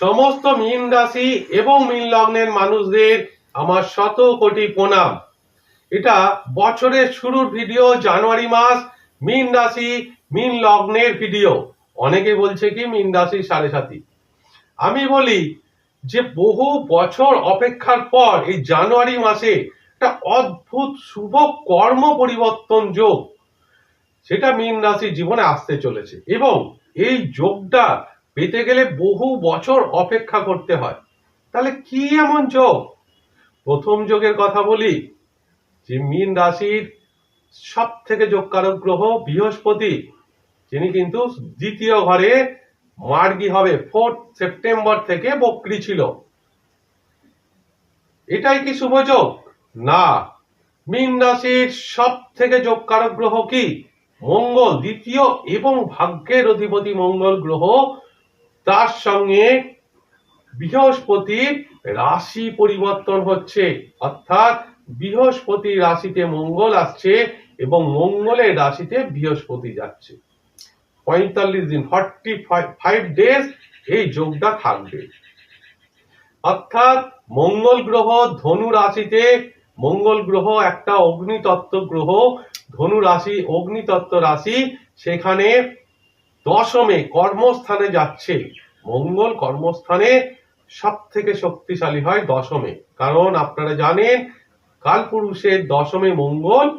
সমস্ত মীন রাশি এবং মীন লগ্নের মানুষদের আমার শত কোটি প্রণাম। এটা বছরের শুরুর ভিডিও, জানুয়ারি মাস, মীন রাশি, মীন লগ্নের ভিডিও। অনেকে বলছে কি মীন রাশি সাড়ে সাথী আমি বলি যে বহু বছর অপেক্ষার পর এই জানুয়ারি মাসে একটা অদ্ভুত শুভ কর্ম পরিবর্তন যোগ, সেটা মীন রাশির জীবনে আসতে চলেছে। এবং এই যোগটা পেতে গেলে বহু বছর অপেক্ষা করতে হয়। তাহলে কি এমন যোগ? প্রথম যোগের কথা বলি, যে মীন রাশির সব থেকে যোগকারক গ্রহ বৃহস্পতি, যিনি কিন্তু দ্বিতীয় ঘরে মার্গী হবে ফোর্থ সেপ্টেম্বর থেকে বক্রি ছিল। এটাই কি শুভ যোগ? না। মীন রাশির সব থেকে যোগকারক গ্রহ কি? মঙ্গল, দ্বিতীয় এবং ভাগ্যের অধিপতি মঙ্গল গ্রহ তার সঙ্গে বৃহস্পতির রাশি পরিবর্তন হচ্ছে। অর্থাৎ বৃহস্পতি রাশিতে মঙ্গল আসছে এবং মঙ্গলের রাশিতে বৃহস্পতি যাচ্ছে। পঁয়তাল্লিশ দিন ফর্টি ফাইভ ডেজ এই যোগটা থাকবে। অর্থাৎ মঙ্গল গ্রহ ধনু রাশিতে, মঙ্গল গ্রহ একটা অগ্নিতত্ত্ব গ্রহ, ধনু রাশি অগ্নিতত্ত্ব রাশি, সেখানে দশমে কর্মস্থানে যাচ্ছে। মঙ্গল কর্মস্থানে সব থেকে শক্তিশালী হয় দশমে। কারণ আপনারা জানেন, কালপুরুষের দশমে মঙ্গল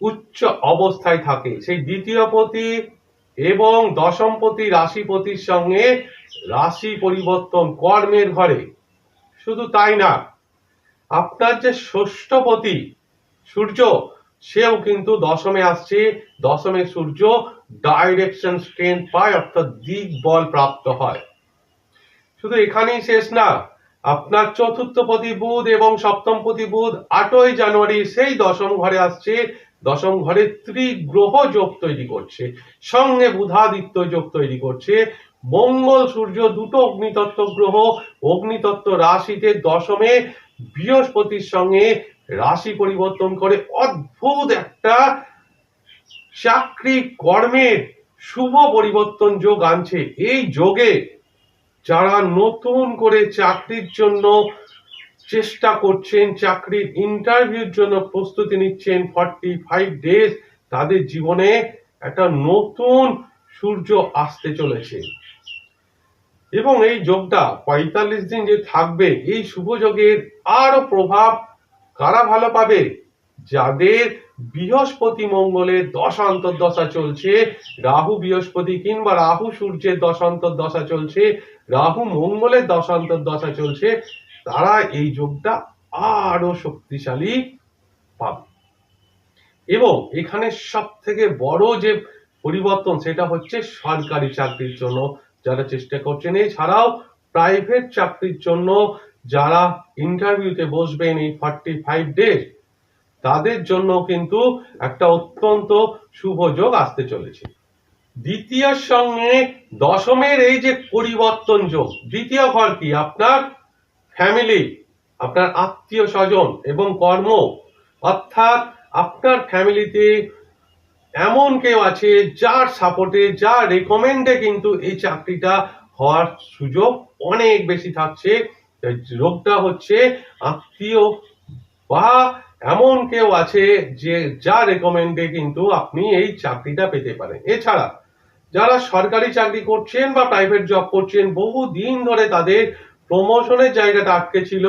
উচ্চ অবস্থায় থাকে। সেই দ্বিতীয় পতি এবং দশমপতি রাশিপতির সঙ্গে রাশি পরিবর্তন কর্মের ঘরে। শুধু তাই না, আপনার যে ষষ্ঠপতি সূর্য সেও কিন্তু দশমে আসছে। দশমে সূর্য ডাইরেকশন স্ট্রেন্থ পায়, অর্থাৎ দিক বল প্রাপ্ত হয়। শুধু এখানেই শেষ না, আপনার চতুর্থ পতি বুধ এবং সপ্তম পতি বুধ আটই জানুয়ারি সেই দশম ঘরে আসছে। দশম ঘরে ত্রিগ্রহ যোগ তৈরি করছে, সঙ্গে বুধাদিত্য যোগ তৈরি করছে। মঙ্গল, সূর্য দুটো অগ্নিতত্ত্ব গ্রহ। অগ্নিতত্ত্ব রাশিতে দশমে বৃহস্পতির সঙ্গে রাশি পরিবর্তন করে অদ্ভুত একটা চাকরি কর্মের শুভ পরিবর্তন যোগ আনছে। এই যোগে যারা নতুন করে চাকরির জন্য চেষ্টা করছেন, চাকরির ইন্টারভিউর জন্য প্রস্তুতি নিচ্ছেন ফর্টি ফাইভ ডেজ তাদের জীবনে একটা নতুন সূর্য আসতে চলেছে। এবং এই যোগটা পঁয়তাল্লিশ দিন যে থাকবে, এই শুভ যোগের আরও প্রভাব কারা ভালো পাবে? যাদের বৃহস্পতি মঙ্গলের দশা চলছে, রাহু বৃহস্পতি কিংবা রাহু সূর্যের দশা চলছে, রাহু মঙ্গলের দশা চলছে, তারা এই যোগটা আরও শক্তিশালী পাবে। এবং এখানে সব থেকে বড় যে পরিবর্তন, সেটা হচ্ছে সরকারি চাকরির জন্য যারা চেষ্টা করছেন। এছাড়াও প্রাইভেট চাকরির জন্য যারা ইন্টারভিউতে বসবেন এই ফর্টি ফাইভ ডেজ তাদের জন্য কিন্তু একটা অত্যন্ত শুভ যোগ আসতে চলেছে। দ্বিতীয় সঙ্গে দশমের এই যে পরিবর্তন যোগ, দ্বিতীয় ঘর কি? আপনার ফ্যামিলি আপনার আত্মীয় স্বজন এবং কর্ম, অর্থাৎ আপনার ফ্যামিলিতে এমন কেউ আছে যার সাপোর্টে যার রেকমেন্ডে কিন্তু এই চাকরিটা হওয়ার সুযোগ অনেক বেশি থাকছে। রোগটা হচ্ছে আত্মীয় বা এমন কেউ আছে যে যা রেকমেন্ডে কিন্তু আপনি এই চাকরিটা পেতে পারেন। এছাড়া যারা সরকারি চাকরি করছেন বা প্রাইভেট জব করছেন, বহু দিন ধরে তাদের প্রমোশনের জায়গাটা আটকে ছিল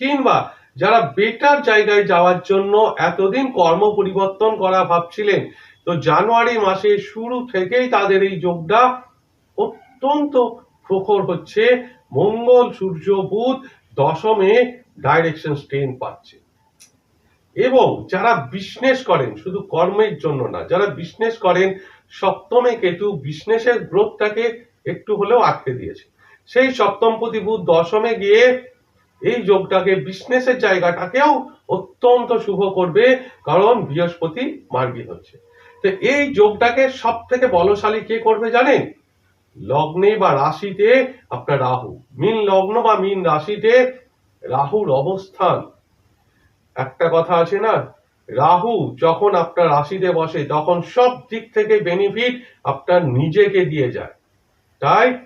কিংবা যারা বেটার জায়গায় যাওয়ার জন্য এতদিন কর্ম পরিবর্তন করা ভাবছিলেন, তো জানুয়ারি মাসে শুরু থেকেই তাদের এই যোগটা অত্যন্ত প্রখর হচ্ছে। মঙ্গল, সূর্য, বুধ দশমে ডাইরেকশন স্ট্রেন পাচ্ছে। এবং যারা বিজনেস করেন, শুধু কর্মের জন্য না, যারা বিজনেস করেন, সপ্তমে কেতু বিজনেসের গ্রোথটাকে একটু হলেও আটকে দিয়েছে। সেই সপ্তম বুধ দশমে গিয়ে এই যোগটাকে বিজনেসের জায়গাটাকেও অত্যন্ত শুভ করবে, কারণ বৃহস্পতি মার্গী হচ্ছে। তো এই যোগটাকে সব থেকে বলশালী কে করবে জানেন? লগ্নে বা রাশিতে আপনার রাহু। মিন লগ্ন বা মিন রাশিতে রাহুর অবস্থান। একটা কথা আছে না, রাহু যখন আপনার রাশিতে বসে, তখন সব দিক থেকে বেনিফিট আপনার নিজেকে দিয়ে যায়। তাই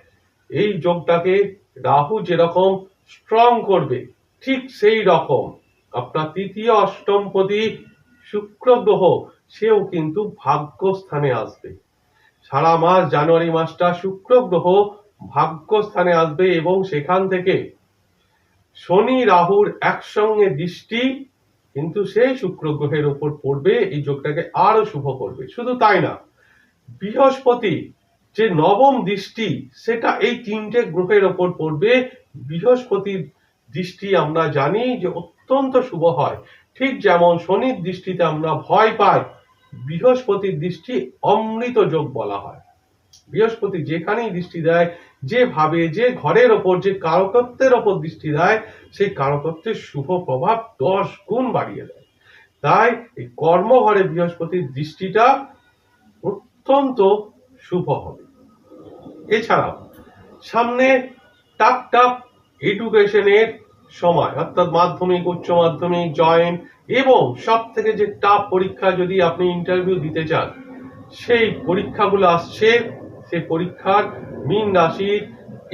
এই যোগটাকে রাহু যেরকম স্ট্রং করবে, ঠিক সেই রকম। আপনার তৃতীয় অষ্টমপতি শুক্র গ্রহ, সেও কিন্তু ভাগ্যস্থানে আসবে। সারা মাস জানুয়ারি মাসটা শুক্র গ্রহ ভাগ্যস্থানে আসবে এবং সেখান থেকে শনি রাহুর একসঙ্গে দৃষ্টি, কিন্তু সেই শুক্র গ্রহের উপর পড়বে, এই যোগটাকে আরও শুভ করবে। শুধু তাই না, বৃহস্পতি যে নবম দৃষ্টি, সেটা এই তিনটে গ্রহের ওপর পড়বে। বৃহস্পতির দৃষ্টি আমরা জানি যে অত্যন্ত শুভ হয়। ঠিক যেমন শনির দৃষ্টিতে আমরা ভয় পাই বৃহস্পতির দৃষ্টি অমৃত যোগ বলা হয়। বৃহস্পতি যেখানেই দৃষ্টি দেয়, যে ভাবে, যে ঘরের ওপর, যে কারকত্বের ওপর দৃষ্টি দেয়, সেই কারকত্বের শুভ প্রভাব দশ গুণ বাড়িয়ে দেয়। তাই এই কর্মঘরে বৃহস্পতির দৃষ্টিটা অত্যন্ত শুভ হবে। এছাড়াও, সামনে টাপ টাপ এডুকেশনের সময়, অর্থাৎ মাধ্যমিক, উচ্চ মাধ্যমিক জয়েন্ট এবং সব থেকে যে টাপ পরীক্ষা যদি আপনি ইন্টারভিউ দিতে চান, সেই পরীক্ষাগুলো আসছে, সেই পরীক্ষার মিন রাশির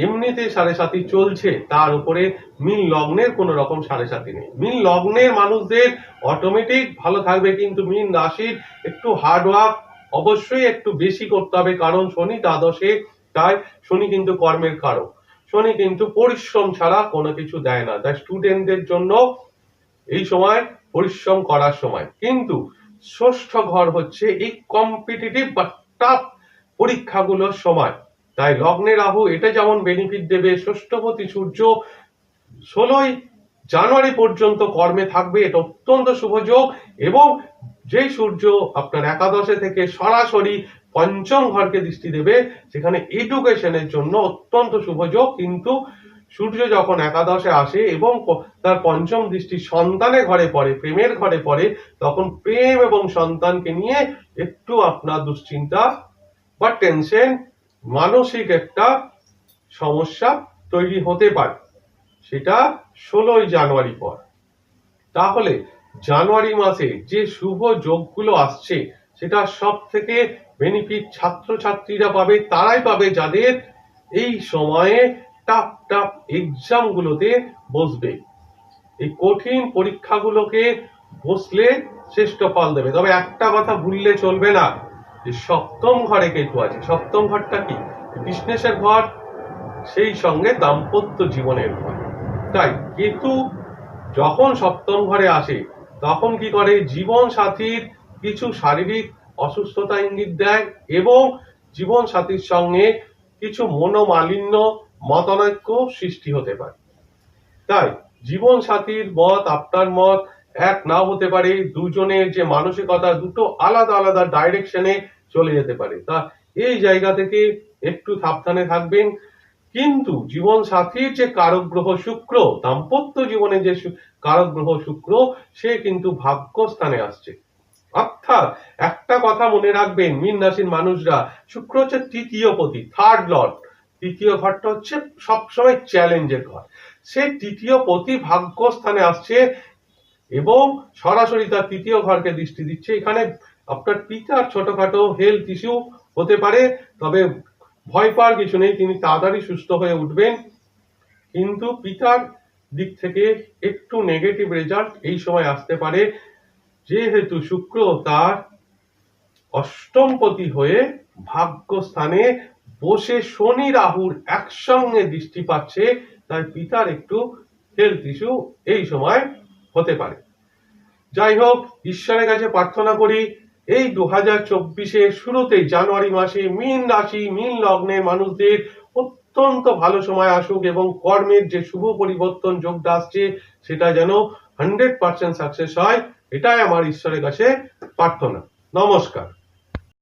এমনিতে সাড়ে সাথী চলছে, তার উপরে মিন লগ্নের কোনো রকম সাড়ে সাথী নেই। মিন লগ্নের মানুষদের অটোমেটিক ভালো থাকবে, কিন্তু মিন রাশির একটু হার্ডওয়ার্ক অবশ্যই একটু বেশি করতে হবে, কারণ শনি দ্বাদশে, তাই শনি কিন্তু কর্মের কারক। শনি কিন্তু পরিশ্রম ছাড়া কোনো কিছু দেয় না। তাই স্টুডেন্টদের জন্য এই সময় পরিশ্রম করার সময়। কিন্তু ষষ্ঠ ঘর হচ্ছে এই কম্পিটিটিভ বা টাফ পরীক্ষাগুলোর সময়। তাই লগ্নে রাহু, এটা যেমন বেনিফিট দেবে, ষষ্ঠপতি সূর্য ষোলোই জানুয়ারি পর্যন্ত কর্মে থাকবে, এটা অত্যন্ত শুভ যোগ। এবং যেই সূর্য আপনার একাদশে থেকে সরাসরি পঞ্চম ঘরকে দৃষ্টি দেবে, সেখানে এডুকেশনের জন্য অত্যন্ত শুভ যোগ। কিন্তু সূর্য যখন একাদশে আসে এবং তার পঞ্চম দৃষ্টি সন্তানের ঘরে পড়ে, প্রেমের ঘরে পড়ে, তখন প্রেম এবং সন্তানকে নিয়ে একটু আপনার দুশ্চিন্তা বা টেনশন মানসিক একটা সমস্যা তৈরি হতে পারে। সেটা ষোলোই জানুয়ারি পর। তাহলে জানুয়ারি মাসে যে শুভ যোগগুলো আসছে, সেটা সব থেকে বেনিফিট ছাত্রছাত্রীরা পাবে, তারাই পাবে যাদের এই সময়ে টাপ টাপ এক্সাম গুলোতে বসবে। এই কঠিন পরীক্ষাগুলোকে বসলে শ্রেষ্ঠ ফল দেবে। তবে একটা কথা ভুললে চলবে না, যে সপ্তম ঘরে কেতু আছে। সপ্তম ঘরটা কি? বিজনেসের ঘর, সেই সঙ্গে দাম্পত্য জীবনের ঘর। তাই কেতু যখন সপ্তম ঘরে আসে, তখন কি করে? জীবন সাথীর কিছু শারীরিক অসুস্থতা ইঙ্গিত দেয় এবং জীবন সাথীর সঙ্গে কিছু মনোমালিন্য মতানৈক্য সৃষ্টি হতে পারে। তাই জীবন সাথীর মত, আপনার মত এক নাও হতে পারে, দুজনের যে মানসিকতা দুটো আলাদা আলাদা ডাইরেকশনে চলে যেতে পারে। তা এই জায়গা থেকে একটু সাবধানে থাকবেন। কিন্তু জীবন সাথীর যে কারক গ্রহ শুক্র, দাম্পত্য জীবনে যে কারক গ্রহ শুক্র, সে কিন্তু ভাগ্যস্থানে আসছে। অর্থাৎ একটা কথা মনে রাখবেন, মীন রাশির মানুষরা, শুক্র হচ্ছে তৃতীয় পতি থার্ড লর্ড তৃতীয় ঘরটা হচ্ছে সবসময় চ্যালেঞ্জের ঘর। সে তৃতীয় পতি ভাগ্যস্থানে আসছে এবং সরাসরি তার তৃতীয় ঘরকে দৃষ্টি দিচ্ছে। এখানে আপনার পিতার ছোটখাটো হেলথ ইস্যু হতে পারে, তবে ভয় পাওয়ার কিছু নেই, তিনি তাড়াতাড়ি সুস্থ হয়ে উঠবেন। কিন্তু পিতার দিক থেকে একটু নেগেটিভ রেজাল্ট এই সময় আসতে পারে। যেহেতু শুক্র তার অষ্টমপতি হয়ে ভাগ্যস্থানে বসে শনি রাহুর একসঙ্গে দৃষ্টি পাচ্ছে তাই পিতার একটু হেলথ ইস্যু এই সময় হতে পারে। যাই হোক, ঈশ্বরের কাছে প্রার্থনা করি, এই দু হাজার চব্বিশের শুরুতেই জানুয়ারি মাসে মীন রাশি, মীন লগ্নের মানুষদের অত্যন্ত ভালো সময় আসুক এবং কর্মের যে শুভ পরিবর্তন যোগটা আসছে, সেটা যেন হান্ড্রেড পার্সেন্ট সাকসেস হয়, এটাই আমার ঈশ্বরের কাছে প্রার্থনা। নমস্কার।